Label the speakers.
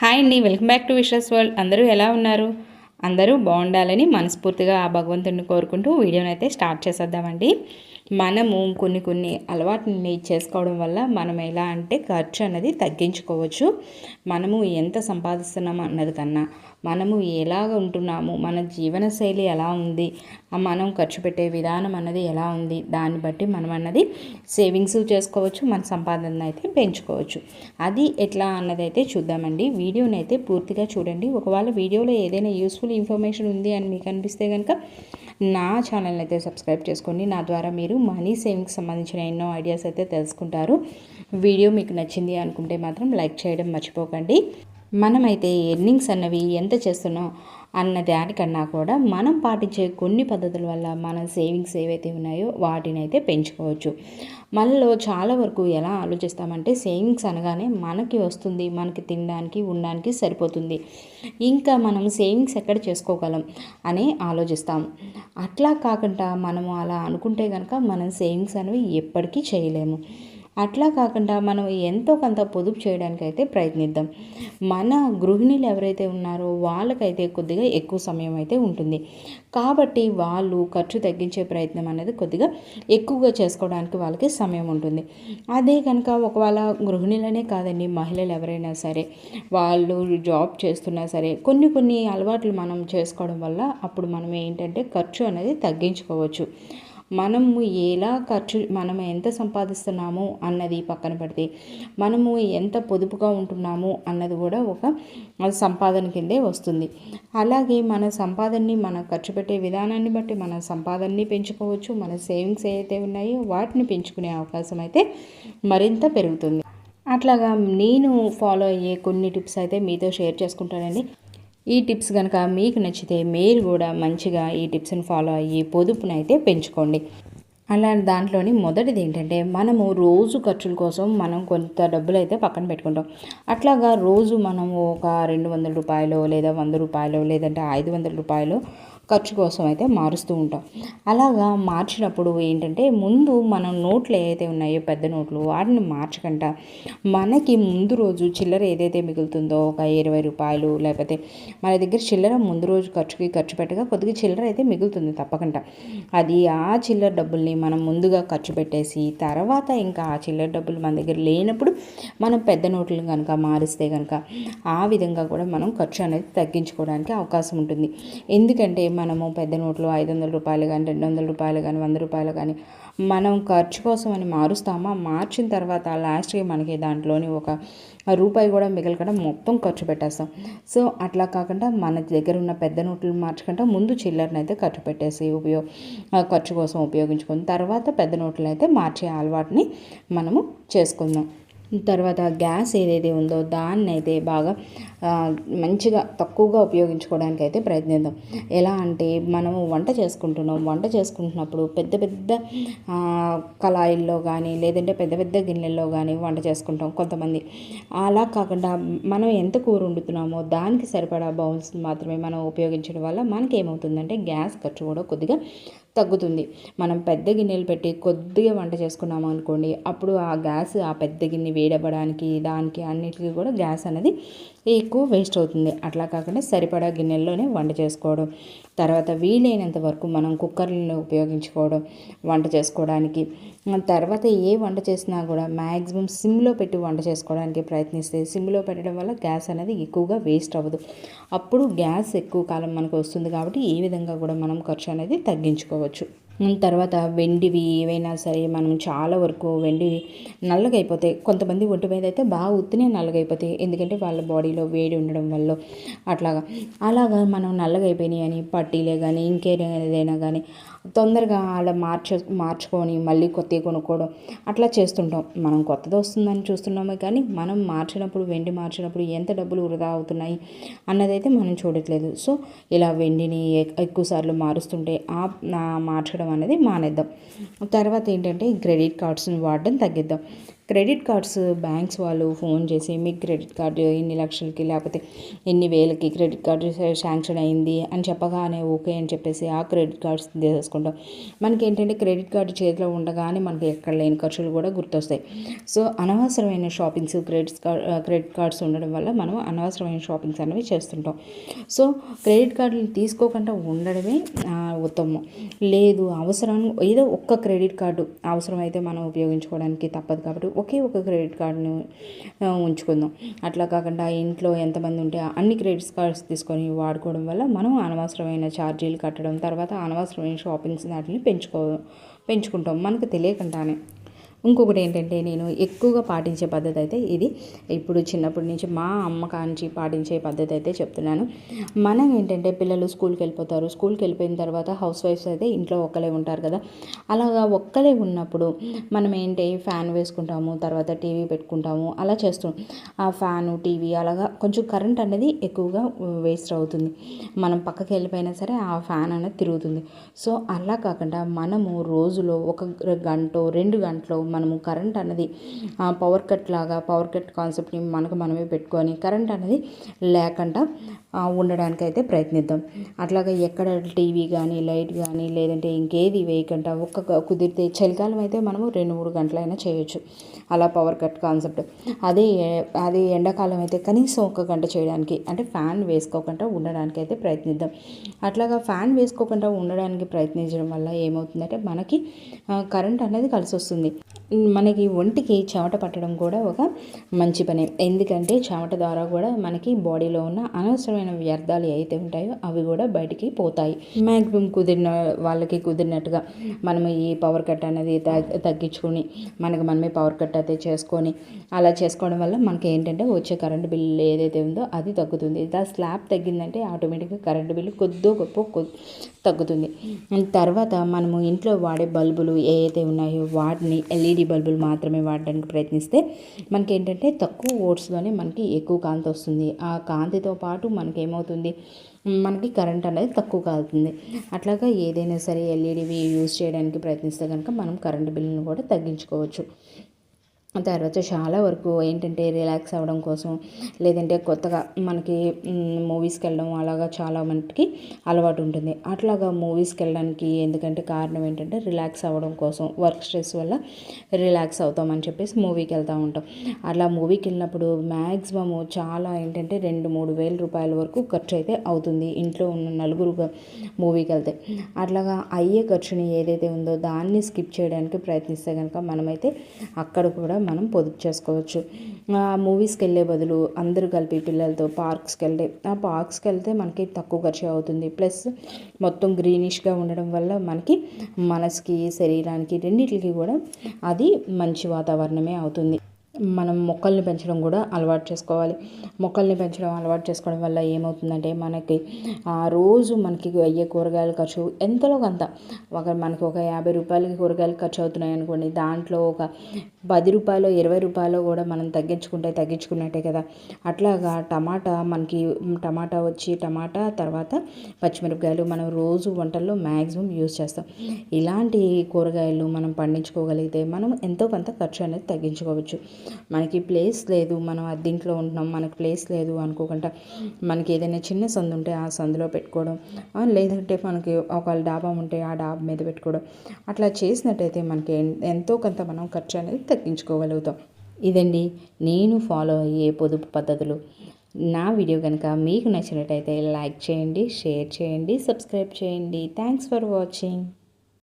Speaker 1: Hi అండి welcome back to wishes world. అందరూ ఎలా ఉన్నారు? అందరూ బాగుండాలని మనస్ఫూర్తిగా ఆ భగవంతుడిని కోరుకుంటూ వీడియోని అయితే స్టార్ట్ చేసేద్దామండి. మనము కొన్ని కొన్ని అలవాటుని చేసుకోవడం వల్ల మనం ఎలా అంటే ఖర్చు అనేది తగ్గించుకోవచ్చు. మనము ఎంత సంపాదిస్తున్నాము అన్నది కన్నా మనము ఎలాగ ఉంటున్నాము మన జీవనశైలి ఎలా ఉంది మనం ఖర్చు పెట్టే విధానం అన్నది ఎలా ఉంది దాన్ని బట్టి మనం అన్నది సేవింగ్స్ చేసుకోవచ్చు మన సంపాదన అయితే పెంచుకోవచ్చు. అది ఎట్లా అన్నది అయితే చూద్దామండి. వీడియోని అయితే పూర్తిగా చూడండి. ఒకవేళ వీడియోలో ఏదైనా యూస్ఫుల్ ఇన్ఫర్మేషన్ ఉంది అని మీకు అనిపిస్తే కనుక నా ఛానల్ అయితే సబ్స్క్రైబ్ చేసుకోండి. నా ద్వారా మీరు మనీ సేవింగ్కి సంబంధించిన ఎన్నో ఐడియాస్ అయితే తెలుసుకుంటారు. వీడియో మీకు నచ్చింది అనుకుంటే మాత్రం లైక్ చేయడం మర్చిపోకండి. మనమైతే ఎర్నింగ్స్ అన్నవి ఎంత చేస్తున్నాం అన్న దానికన్నా కూడా మనం పాటించే కొన్ని పద్ధతుల వల్ల మన సేవింగ్స్ ఏవైతే ఉన్నాయో వాటిని అయితే పెంచుకోవచ్చు. మనలో చాలా వరకు ఎలా ఆలోచిస్తామంటే సేవింగ్స్ అనగానే మనకి వస్తుంది మనకి తినడానికి ఉండడానికి సరిపోతుంది. ఇంకా మనం సేవింగ్స్ ఎక్కడ చేసుకోగలం అని ఆలోచిస్తాం. అట్లా కాకుండా మనము అలా అనుకుంటే కనుక మనం సేవింగ్స్ అనేవి ఎప్పటికీ చేయలేము. అట్లా కాకుండా మనం ఎంతో కొంత పొదుపు చేయడానికి అయితే ప్రయత్నిద్దాం. మన గృహిణులు ఎవరైతే ఉన్నారో వాళ్ళకైతే కొద్దిగా ఎక్కువ సమయం అయితే ఉంటుంది. కాబట్టి వాళ్ళు ఖర్చు తగ్గించే ప్రయత్నం అనేది కొద్దిగా ఎక్కువగా చేసుకోవడానికి వాళ్ళకి సమయం ఉంటుంది. అదే కనుక ఒకవేళ గృహిణులనే కాదండి మహిళలు ఎవరైనా సరే వాళ్ళు జాబ్ చేస్తున్నా సరే కొన్ని కొన్ని అలవాట్లు మనం చేసుకోవడం వల్ల అప్పుడు మనం ఏంటంటే ఖర్చు అనేది తగ్గించుకోవచ్చు. మనము ఎలా ఖర్చు మనం ఎంత సంపాదిస్తున్నాము అన్నది పక్కన పెడితే మనము ఎంత పొదుపుగా ఉంటున్నాము అన్నది కూడా ఒక సంపాదన కిందే వస్తుంది. అలాగే మన సంపాదనని మన ఖర్చు పెట్టే విధానాన్ని బట్టి మన సంపాదనని పెంచుకోవచ్చు మన సేవింగ్స్ ఏవైతే ఉన్నాయో వాటిని పెంచుకునే అవకాశం అయితే మరింత పెరుగుతుంది. అట్లాగా నేను ఫాలో అయ్యే కొన్ని టిప్స్ అయితే మీతో షేర్ చేసుకుంటానండి. ఈ టిప్స్ కనుక మీకు నచ్చితే మీరు కూడా మంచిగా ఈ టిప్స్ని ఫాలో అయ్యి పొదుపునైతే అయితే పెంచుకోండి. అలా దాంట్లోని మొదటిది ఏంటంటే మనము రోజు ఖర్చుల కోసం మనం కొంత డబ్బులు అయితే పక్కన పెట్టుకుంటాం. అట్లాగా రోజు మనము ఒక రెండు వందల రూపాయలు లేదా వంద రూపాయలు లేదంటే ఐదు వందల రూపాయలు ఖర్చు కోసం అయితే మారుస్తూ ఉంటాం. అలాగా మార్చినప్పుడు ఏంటంటే ముందు మనం నోట్లు ఏదైతే ఉన్నాయో పెద్ద నోట్లు వాటిని మార్చకుండా మనకి ముందు రోజు చిల్లర ఏదైతే మిగులుతుందో ఒక ఇరవై రూపాయలు లేకపోతే మన దగ్గర చిల్లర ముందు రోజు ఖర్చుకి ఖర్చు పెట్టగా కొద్దిగా చిల్లర అయితే మిగులుతుంది తప్పకుండా. అది ఆ చిల్లర డబ్బుల్ని మనం ముందుగా ఖర్చు పెట్టేసి తర్వాత ఇంకా ఆ చిల్లర డబ్బులు మన దగ్గర లేనప్పుడు మనం పెద్ద నోట్లు కనుక మారిస్తే కనుక ఆ విధంగా కూడా మనం ఖర్చు అనేది తగ్గించుకోవడానికి అవకాశం ఉంటుంది. ఎందుకంటే మనము పెద్ద నోట్లు ఐదు వందల రూపాయలు కానీ రెండు వందల రూపాయలు కానీ వంద రూపాయలు కానీ మనం ఖర్చు కోసం అని మారుస్తామా? మార్చిన తర్వాత లాస్ట్కి మనకి దాంట్లోని ఒక రూపాయి కూడా మిగలకుండా మొత్తం ఖర్చు పెట్టేస్తాం. సో అట్లా కాకుండా మన దగ్గర ఉన్న పెద్ద నోట్లు మార్చకుండా ముందు చిల్లరని అయితే ఖర్చు పెట్టేసి ఉపయోగ ఖర్చు కోసం ఉపయోగించుకుని తర్వాత పెద్ద నోట్లు అయితే మార్చే అలవాటుని మనము చేసుకుందాం. తర్వాత గ్యాస్ ఏదైతే ఉందో దాన్ని అయితే బాగా మంచిగా తక్కువగా ఉపయోగించుకోవడానికి అయితే ప్రయత్నిద్దాం. ఎలా అంటే మనము వంట చేసుకుంటున్నాం. వంట చేసుకుంటున్నప్పుడు పెద్ద పెద్ద కళాయిల్లో కానీ లేదంటే పెద్ద పెద్ద గిన్నెల్లో కానీ వంట చేసుకుంటాం కొంతమంది. అలా కాకుండా మనం ఎంత కూర వండుతున్నామో దానికి సరిపడా బౌల్స్ మాత్రమే మనం ఉపయోగించడం వల్ల మనకి ఏమవుతుందంటే గ్యాస్ ఖర్చు కూడా కొద్దిగా తగ్గుతుంది. మనం పెద్ద గిన్నెలు పెట్టి కొద్దిగా వంట చేసుకున్నాము అనుకోండి అప్పుడు ఆ గ్యాస్ ఆ పెద్ద గిన్నె వేడవడానికి దానికి అన్నిటికీ కూడా గ్యాస్ అనేది ఎక్కువ వేస్ట్ అవుతుంది. అట్లా కాకుండా సరిపడా గిన్నెల్లోనే వంట చేసుకోవడం తర్వాత వీలైనంత వరకు మనం కుక్కర్లను ఉపయోగించుకోవడం వంట చేసుకోవడానికి. తర్వాత ఏ వంట చేసినా కూడా మ్యాక్సిమం సిమ్లో పెట్టి వంట చేసుకోవడానికి ప్రయత్నిస్తే సిమ్లో పెట్టడం వల్ల గ్యాస్ అనేది ఎక్కువగా వేస్ట్ అవ్వదు. అప్పుడు గ్యాస్ ఎక్కువ కాలం మనకు వస్తుంది కాబట్టి ఈ విధంగా కూడా మనం ఖర్చు అనేది తగ్గించుకోవచ్చు. తర్వాత వెండివి ఏవైనా సరే మనం చాలా వరకు వెండి నల్లగా అయిపోతాయి కొంతమంది ఒంటి మీద అయితే బాగా ఉత్తినే నల్లగా అయిపోతాయి ఎందుకంటే వాళ్ళ బాడీలో వేడి ఉండడం వల్ల అట్లాగా. అలాగా మనం నల్లగా అయిపోయినాయి అని పట్టీలే కానీ ఇంకేదైనా కానీ తొందరగా అలా మార్చ మార్చుకొని మళ్ళీ కొత్తవి కొనుక్కోవడం అట్లా చేస్తుంటాం. మనం కొత్తది వస్తుందని చూస్తున్నామే కానీ మనం మార్చినప్పుడు వెండి మార్చినప్పుడు ఎంత డబ్బులు వృధా అవుతున్నాయి అన్నదైతే మనం చూడట్లేదు. సో ఇలా వెండిని ఎక్కువసార్లు మారుస్తుంటే ఆ మార్చడం అనేది మానేద్దాం. తర్వాత ఏంటంటే క్రెడిట్ కార్డ్స్ని వాడడం తగ్గిద్దాం. క్రెడిట్ కార్డ్స్ బ్యాంక్స్ వాళ్ళు ఫోన్ చేసి మీకు క్రెడిట్ కార్డు ఇన్ని లక్షలకి లేకపోతే ఎన్ని వేలకి క్రెడిట్ కార్డు శాంక్షన్ అయింది అని చెప్పగానే ఓకే అని చెప్పేసి ఆ క్రెడిట్ కార్డ్స్ తీసుకుంటాం మనకి ఏంటంటే క్రెడిట్ కార్డు చేతిలో ఉండగానే మనకి ఎక్కడ లేని ఖర్చులు కూడా గుర్తొస్తాయి. సో అనవసరమైన shoppings credit card credit cards ఉండడం వల్ల మనం అనవసరమైన షాపింగ్స్ అనేవి చేస్తుంటాం. సో క్రెడిట్ కార్డులు తీసుకోకుండా ఉండడమే ఉత్తమం లేదు అవసరం ఏదో ఒక్క క్రెడిట్ కార్డు అవసరమైతే మనం ఉపయోగించుకోవడానికి తప్పదు కాబట్టి ఒకే ఒక క్రెడిట్ కార్డును ఉంచుకుందాం. అట్లా కాకుండా ఇంట్లో ఎంతమంది ఉంటే అన్ని క్రెడిట్ కార్డ్స్ తీసుకొని వాడుకోవడం వల్ల మనం అనవసరమైన ఛార్జీలు కట్టడం తర్వాత అనవసరమైన షాపింగ్స్ వాటిని పెంచుకో పెంచుకుంటాం. మనకు తెలియకుండానే. ఇంకొకటి ఏంటంటే నేను ఎక్కువగా పాటించే పద్ధతి అయితే ఇది. ఇప్పుడు చిన్నప్పటి నుంచి మా అమ్మ కాంచి పాటించే పద్ధతి అయితే చెప్తున్నాను. మనం ఏంటంటే పిల్లలు స్కూల్కి వెళ్ళిపోతారు. స్కూల్కి వెళ్ళిపోయిన తర్వాత హౌస్ వైఫ్స్ అయితే ఇంట్లో ఒక్కలే ఉంటారు కదా. అలాగా ఒక్కలే ఉన్నప్పుడు మనం ఏంటి ఫ్యాన్ వేసుకుంటాము తర్వాత టీవీ పెట్టుకుంటాము అలా చేస్తాం ఆ ఫ్యాను టీవీ అలాగా కొంచెం కరెంట్ అనేది ఎక్కువగా వేస్ట్ అవుతుంది. మనం పక్కకి వెళ్ళిపోయినా సరే ఆ ఫ్యాన్ అనేది తిరుగుతుంది. సో అలా కాకుండా మనము రోజులో ఒక గంట రెండు గంటలు మనము కరెంట్ అన్నది పవర్ కట్ లాగా పవర్ కట్ కాన్సెప్ట్ని మనకు మనమే పెట్టుకొని కరెంట్ అనేది లేకుండా ఉండడానికి అయితే ప్రయత్నిద్దాం. అట్లాగా ఎక్కడ టీవీ కానీ లైట్ కానీ లేదంటే ఇంకేది వేయకుండా ఒక్క కుదిరితే చలికాలం అయితే మనము రెండు మూడు గంటలైనా చేయొచ్చు. అలా పవర్ కట్ కాన్సెప్ట్ అదే అదే ఎండాకాలం అయితే కనీసం ఒక గంట చేయడానికి అంటే ఫ్యాన్ వేసుకోకుండా ఉండడానికి అయితే ప్రయత్నిద్దాం. అట్లాగా ఫ్యాన్ వేసుకోకుండా ఉండడానికి ప్రయత్నించడం వల్ల ఏమవుతుందంటే మనకి కరెంట్ అనేది కలిసి వస్తుంది మనకి ఒంటికి చెమట పట్టడం కూడా ఒక మంచి పని. ఎందుకంటే చెమట ద్వారా కూడా మనకి బాడీలో ఉన్న అనవసరమైన వ్యర్థాలు ఏవైతే ఉంటాయో అవి కూడా బయటికి పోతాయి. మ్యాక్సిమం కుదిరిన వాళ్ళకి కుదిరినట్టుగా మనం ఈ పవర్ కట్ అనేది తగ్గించుకొని మనకి మనమే పవర్ కట్ అయితే చేసుకొని అలా చేసుకోవడం వల్ల మనకి ఏంటంటే వచ్చే కరెంటు బిల్లు ఏదైతే ఉందో అది తగ్గుతుంది. దా స్లాబ్ తగ్గిందంటే ఆటోమేటిక్గా కరెంటు బిల్లు కొద్దో గొప్ప తగ్గుతుంది. తర్వాత మనము ఇంట్లో వాడే బల్బులు ఏవైతే ఉన్నాయో వాటిని ఎల్ఈడి బల్బులు మాత్రమే వాడడానికి ప్రయత్నిస్తే మనకి ఏంటంటే తక్కువ ఓట్స్లోనే మనకి ఎక్కువ కాంతి వస్తుంది. ఆ కాంతితో పాటు మనకి ఏమవుతుంది మనకి కరెంట్ అనేది తక్కువ కాలుతుంది. అట్లాగా ఏదైనా సరే ఎల్ఈడివి యూజ్ చేయడానికి ప్రయత్నిస్తే కనుక మనం కరెంటు బిల్లును కూడా తగ్గించుకోవచ్చు. తర్వాత చాలా వరకు ఏంటంటే రిలాక్స్ అవ్వడం కోసం లేదంటే కొత్తగా మనకి మూవీస్కి వెళ్ళడం అలాగా చాలా మనకి అలవాటు ఉంటుంది. అట్లాగా మూవీస్కి వెళ్ళడానికి ఎందుకంటే కారణం ఏంటంటే రిలాక్స్ అవ్వడం కోసం వర్క్ స్ట్రెస్ వల్ల రిలాక్స్ అవుతామని చెప్పేసి మూవీకి వెళ్తూ ఉంటాం. అట్లా మూవీకి వెళ్ళినప్పుడు మ్యాక్సిమమ్ చాలా ఏంటంటే రెండు మూడు వేల రూపాయల వరకు ఖర్చు అయితే అవుతుంది ఇంట్లో ఉన్న నలుగురు మూవీకి వెళ్తే. అట్లాగా అయ్యే ఖర్చుని ఏదైతే ఉందో దాన్ని స్కిప్ చేయడానికి ప్రయత్నిస్తే కనుక మనమైతే అక్కడ కూడా మనం పొదుపు చేసుకోవచ్చు. మూవీస్కి వెళ్ళే బదులు అందరూ కలిపి పిల్లలతో పార్క్స్కి వెళ్ళే ఆ పార్క్స్కి వెళ్తే మనకి తక్కువ ఖర్చు అవుతుంది. ప్లస్ మొత్తం గ్రీనిష్గా ఉండడం వల్ల మనకి మనసుకి శరీరానికి రెండింటికి కూడా అది మంచి వాతావరణమే అవుతుంది. మనం మొక్కల్ని పెంచడం కూడా అలవాటు చేసుకోవాలి. మొక్కల్ని పెంచడం అలవాటు చేసుకోవడం వల్ల ఏమవుతుందంటే మనకి ఆ రోజు మనకి అయ్యే కూరగాయల ఖర్చు ఎంతలో కొంత. ఒక మనకి ఒక యాభై రూపాయలకి కూరగాయలు ఖర్చు అవుతున్నాయి అనుకోండి దాంట్లో ఒక పది రూపాయలు ఇరవై రూపాయలు కూడా మనం తగ్గించుకుంటే తగ్గించుకున్నట్టే కదా. అట్లాగా టమాటా మనకి టమాటా వచ్చి టమాటా తర్వాత పచ్చిమిరపకాయలు మనం రోజు వంటల్లో మ్యాక్సిమం యూజ్ చేస్తాం. ఇలాంటి కూరగాయలు మనం పండించుకోగలిగితే మనం ఎంతో కొంత ఖర్చు అనేది తగ్గించుకోవచ్చు. మనకి ప్లేస్ లేదు మనం అద్దీంట్లో ఉంటున్నాం మనకి ప్లేస్ లేదు అనుకోకుండా మనకి ఏదైనా చిన్న సందు ఉంటే ఆ సందులో పెట్టుకోవడం లేదంటే మనకి ఒకవేళ డాబా ఉంటే ఆ డాబా మీద పెట్టుకోవడం అట్లా చేసినట్టయితే మనకి ఎంతో కొంత మనం ఖర్చు అనేది తగ్గించుకోగలుగుతాం. ఇదండి నేను ఫాలో అయ్యే పొదుపు పద్ధతులు. నా వీడియో కనుక మీకు నచ్చినట్టయితే లైక్ చేయండి షేర్ చేయండి సబ్స్క్రైబ్ చేయండి. Thanks for watching